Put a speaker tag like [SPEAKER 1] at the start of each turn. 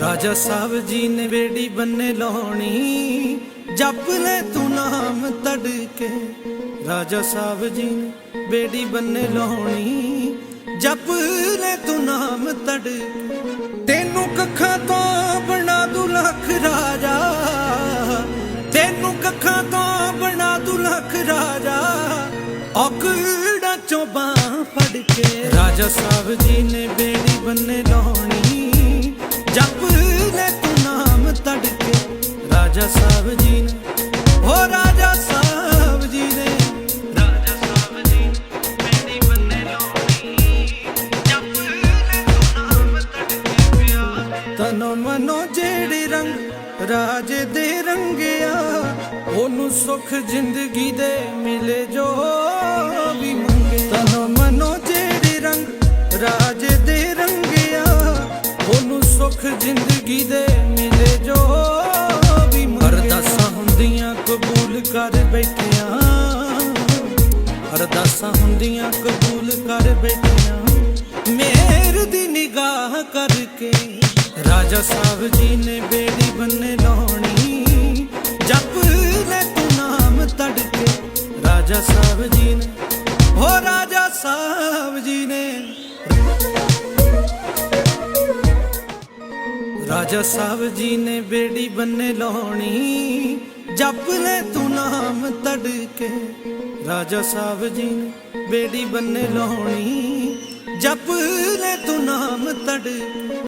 [SPEAKER 1] ਰਾਜਾ ਸਾਹਿਬ ਜੀ ਨੇ ਬੇੜੀ ਬੰਨੇ ਲਾਉਣੀ, ਜਪ ਲੈ ਤੂੰ ਨਾਮ ਤੜਕੇ। ਰਾਜਾ ਸਾਹਿਬ ਜੀ ਨੇ ਬੇੜੀ ਬੰਨੇ ਲਾਉਣੀ, ਜਪ ਲੈ ਤੂੰ ਨਾਮ ਤੜਕੇ। ਤੈਨੂੰ ਕੱਖਾਂ ਤੋਂ ਬਣਾ ਦੂ ਲੱਖ ਰਾਜਾ। ਤੈਨੂੰ ਕੱਖਾਂ ਤੋਂ ਬਣਾ ਦੂ ਲੱਖ ਰਾਜਾ। ਔਕੜਾ ਚੋਂ ਬਾਂਹ ਫੜ ਕੇ ਰਾਜਾ ਸਾਹਿਬ ਜੀ ਨੇ ਬੇੜੀ ਬੰਨੇ ਲਾਉਣੀ ਪਿਆ ਤਨੋ ਮਨੋ ਜਿਹੜੇ ਰੰਗ ਰਾਜੇ ਦੇ ਰੰਗਿਆ, ਉਹਨੂੰ ਸੁਖ ਜ਼ਿੰਦਗੀ ਦੇ ਮਿਲੇ ਜੋ ਵੀ ਮੰਗੇ। ਤਨੋ ਮਨੋ ਜਿਹੜੇ ਰੰਗ ਰਾਜੇ ਦੇ ਰੰਗਿਆ, ਉਹਨੂੰ ਸੁਖ ਜ਼ਿੰਦਗੀ ਦੇ ਮਿਲੇ ਜੋ ਵੀ ਮੰਗੇ। ਅਰਦਾਸਾਂ ਹੁੰਦੀਆਂ ਕਬੂਲ ਕਰ ਬੈਠਿਆਂ। ਅਰਦਾਸਾਂ ਹੁੰਦੀਆਂ ਕਬੂਲ ਕਰ ਬੈਠੀਆਂ। ਰਾਜਾ ਸਾਹਿਬ ਜੀ ਨੇ ਬੇੜੀ ਬੰਨੇ ਲਾਉਣੀ। ਜਪ ਲੈ ਤੂੰ ਨਾਮ ਤੜਕੇ ਰਾਜਾ ਸਾਹਿਬ ਜੀ ਨੇ, ਹੋ ਰਾਜਾ ਸਾਹਿਬ ਜੀ ਨੇ। ਰਾਜਾ ਸਾਹਿਬ ਜੀ ਨੇ ਬੇੜੀ ਬੰਨੇ ਲਾਉਣੀ। ਜਪ ਲੈ ਤੂੰ ਨਾਮ ਤੜਕੇ ਰਾਜਾ ਸਾਹਿਬ ਜੀ ਨੇ ਬੇੜੀ ਬੰਨੇ ਲਾਉਣੀ। ਜਪ ਲੈ ਤੂੰ ਨਾਮ ਤੜਕੇ